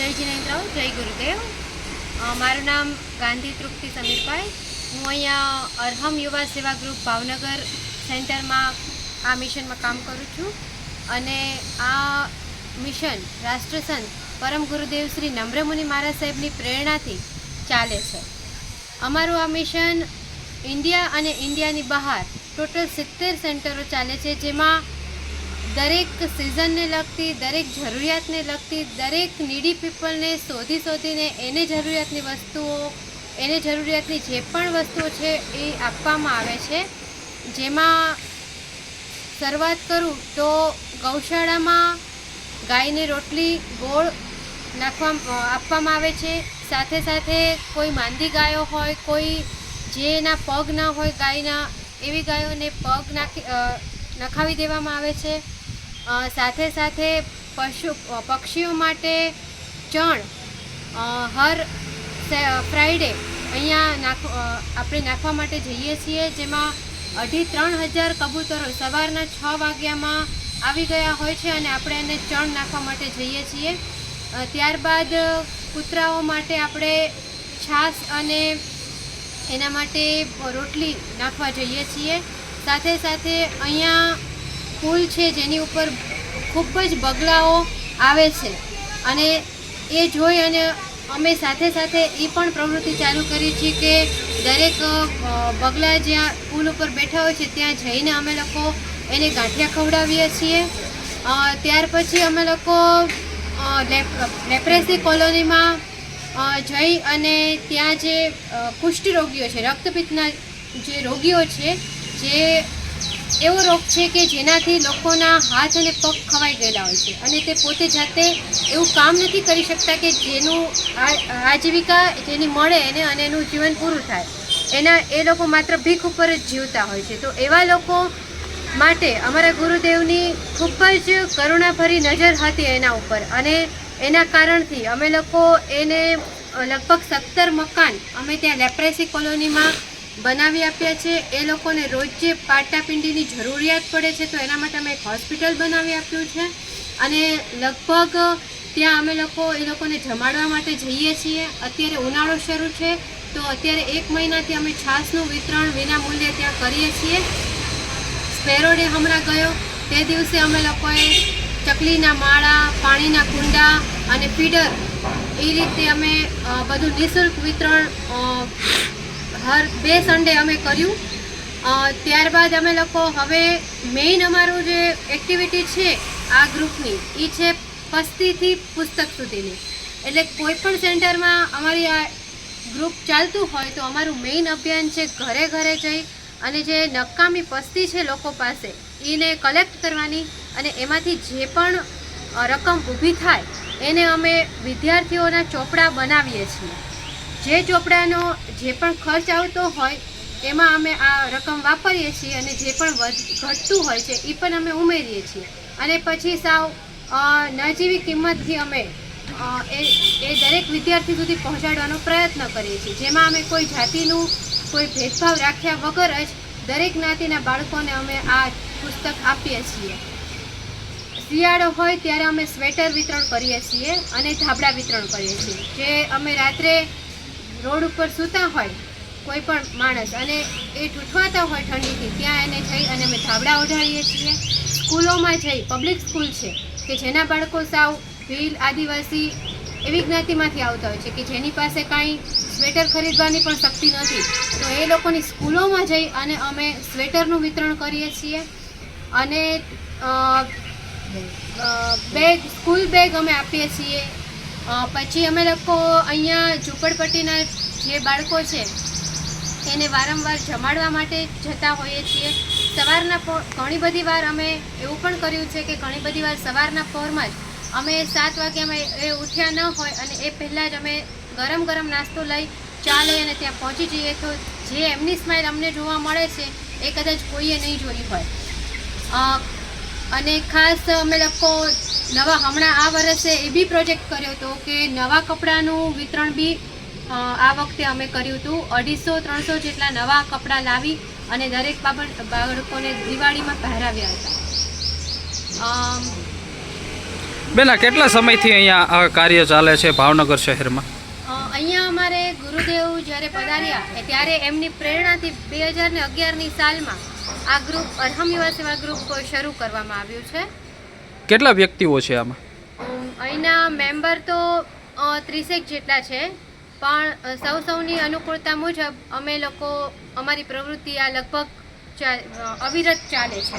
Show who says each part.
Speaker 1: જય જિનેન્દ્ર જય ગુરુદેવ. મારું નામ ગાંધી તૃપ્તિ સમીરભાઈ. હું અહીંયા અરહમ યુવા સેવા ગ્રુપ ભાવનગર સેન્ટરમાં આ મિશનમાં કામ કરું છું. અને આ મિશન રાષ્ટ્રસંત પરમ ગુરુદેવ શ્રી નમ્રમુનિ મહારાજ સાહેબની પ્રેરણાથી ચાલે છે. અમારું આ મિશન ઇન્ડિયા અને ઇન્ડિયાની બહાર ટોટલ સિત્તેર સેન્ટરો ચાલે છે, જેમાં દરેક સિઝનને લગતી, દરેક જરૂરિયાતને લગતી, દરેક નીડી પીપલને શોધી શોધીને એને જરૂરિયાતની વસ્તુઓ, એને જરૂરિયાતની જે પણ વસ્તુઓ છે એ આપવામાં આવે છે. જેમાં શરૂઆત કરું તો ગૌશાળામાં ગાયને રોટલી, ગોળ નાખવા આપવામાં આવે છે. સાથે સાથે કોઈ માંદી ગાયો હોય, કોઈ જેના પગ ના હોય ગાયના, એવી ગાયોને પગ નાખી નખાવી દેવામાં આવે છે. સાથે સાથે પશુ પક્ષીઓ માટે ચણ હર ફ્રાઈડે અહીંયા નાખ આપણે નાખવા માટે જઈએ છીએ, જેમાં અઢી ત્રણ હજાર કબૂતરો સવારના છ વાગ્યામાં આવી ગયા હોય છે અને આપણે એને ચણ નાખવા માટે જઈએ છીએ. ત્યારબાદ કૂતરાઓ માટે આપણે છાશ અને એના માટે રોટલી નાખવા જઈએ છીએ. સાથે સાથે અહીંયા પુલ છે જેની ઉપર ખૂબ જ બગલાઓ આવે છે. અને એ જોઈ અને અમે સાથે સાથે એ પણ પ્રવૃત્તિ ચાલુ કરી છે કે દરેક બગલા જ્યાં પુલ ઉપર બેઠા હોય છે ત્યાં જઈને અમે લોકો એને ગાંઠિયા ખવડાવીએ છીએ. ત્યાર પછી અમે લોકો લેપ્રેસી કોલોનીમાં જઈ અને ત્યાં જે કુષ્ઠ રોગીઓ છે રક્તપિત્તના જે રોગીઓ છે, જે એવો રોગ છે કે જેનાથી લોકોના હાથ અને પગ ખવાઈ ગયેલા હોય છે. અને તે પોતે જાતે એવું કામ નથી કરી શકતા કે જેનું આજીવિકા જેની મળે એને અને એનું જીવન પૂરું થાય. એના, એ લોકો માત્ર ભીખ ઉપર જ જીવતા હોય છે. તો એવા લોકો માટે અમારા ગુરુદેવની ખૂબ જ કરુણાભરી નજર હતી એના ઉપર. અને એના કારણથી અમે લોકો એને લગભગ સત્તર મકાન અમે ત્યાં લેપ્રેસી કોલોનીમાં બનાવી આપ્યા છે. એ લોકોને રોજ જે પાટાપિંડીની જરૂરિયાત પડે છે, તો એના માટે અમે એક હોસ્પિટલ બનાવી આપ્યું છે. અને લગભગ ત્યાં અમે લોકો એ લોકોને જમાડવા માટે જઈએ છીએ. અત્યારે ઉનાળો શરૂ છે, તો અત્યારે એક મહિનાથી અમે છાશનું વિતરણ વિના મૂલ્યે ત્યાં કરીએ છીએ. સ્પેરો ડે હમણાં ગયો. તે દિવસે અમે લોકોએ ચકલીના માળા, પાણીના કુંડા અને ફીડર, એ રીતે અમે બધું નિઃશુલ્ક વિતરણ હર બે સન્ડે અમે કર્યું. ત્યારબાદ અમે લોકો હવે મેઇન અમારું જે એક્ટિવિટી છે આ ગ્રુપની એ છે પસ્તીથી પુસ્તક સુધીની. એટલે કોઈ પણ સેન્ટરમાં અમારી આ ગ્રુપ ચાલતું હોય તો અમારું મેઇન અભિયાન છે ઘરે ઘરે જઈ અને જે નકામી પસ્તી છે લોકો પાસે એને કલેક્ટ કરવાની અને એમાંથી જે પણ રકમ ઊભી થાય, એને અમે વિદ્યાર્થીઓના ચોપડા બનાવીએ છીએ. જે ચોપડાનો જે પણ ખર્ચ આવતો હોય, એમાં અમે આ રકમ વાપરીએ છીએ અને જે પણ ઘટતું હોય છે એ પણ અમે ઉમેરીએ છીએ. અને પછી સાવ નજીવી કિંમતથી અમે એ એ દરેક વિદ્યાર્થી સુધી પહોંચાડવાનો પ્રયત્ન કરીએ છીએ. જેમાં અમે કોઈ જાતિનું કોઈ ભેદભાવ રાખ્યા વગર જ દરેક જ્ઞાતિના બાળકોને અમે આ પુસ્તક આપીએ છીએ. શિયાળો હોય ત્યારે અમે સ્વેટર વિતરણ કરીએ છીએ અને ધાબળા વિતરણ કરીએ છીએ. જે અમે રાત્રે રોડ ઉપર સૂતા હોય, કોઈ પણ માણસ, અને એ ઠૂઠવાતા હોય ઠંડીથી, ત્યાં એને જઈ અને અમે ધાબળા ઓઢાડીએ છીએ. સ્કૂલોમાં જઈ પબ્લિક સ્કૂલ છે, કે જેના બાળકો સાવ ભીલ, આદિવાસી એવી જ્ઞાતિમાંથી આવતા હોય છે કે જેની પાસે કાંઈ સ્વેટર ખરીદવાની પણ શક્તિ નથી. તો એ લોકોની સ્કૂલોમાં જઈ અને અમે સ્વેટરનું વિતરણ કરીએ છીએ. અને બેગ, સ્કૂલ બેગ અમે આપીએ છીએ. પછી અમે લોકો અહીંયા ઝૂંપડપટ્ટીના જે બાળકો છે, એને વારંવાર જમાડવા માટે જતા હોઈએ છીએ. સવારના ઘણી બધી વાર અમે એવું પણ કર્યું છે કે ઘણી બધી વાર સવારના પહોરમાં જ અમે સાત વાગે અમે એ ઉઠ્યા ન હોય અને એ પહેલાં જ અમે ગરમ ગરમ નાસ્તો લઈ ચા લઈ અને ત્યાં પહોંચી જઈએ તો જે એમની સ્માઇલ અમને જોવા મળે છે, એ કદાચ કોઈએ નહીં જોઈ હોય. અને ખાસ અમે લોકો નવા હમણાં આ વર્ષે એ બી પ્રોજેક્ટ કર્યો હતો કે નવા કપડાનું વિતરણ બી આ વખતે અમે કર્યું હતું. અઢીસો ત્રણસો જેટલા નવા કપડાં લાવી અને દરેક બાબત બાળકોને દિવાળીમાં પહેરાવ્યા હતા.
Speaker 2: બેના કેટલા સમયથી અહીંયા કાર્ય ચાલે છે ભાવનગર શહેરમાં?
Speaker 1: અહીંયા અમારે ગુરુદેવ જ્યારે પધાર્યા ત્યારે એમની પ્રેરણાથી બે હજાર ને અગિયારની સાલમાં આ ગ્રુપ અરહમ યુવા સેવા ગ્રુપ શરૂ કરવામાં આવ્યું છે.
Speaker 2: કેટલા વ્યક્તિઓ છે આમાં?
Speaker 1: અહીંના મેમ્બર તો ત્રીસેક જેટલા છે. પણ સૌ સૌની અનુકૂળતા મુજબ અમે લોકો અમારી પ્રવૃત્તિ આ લગભગ અવિરત ચાલે છે.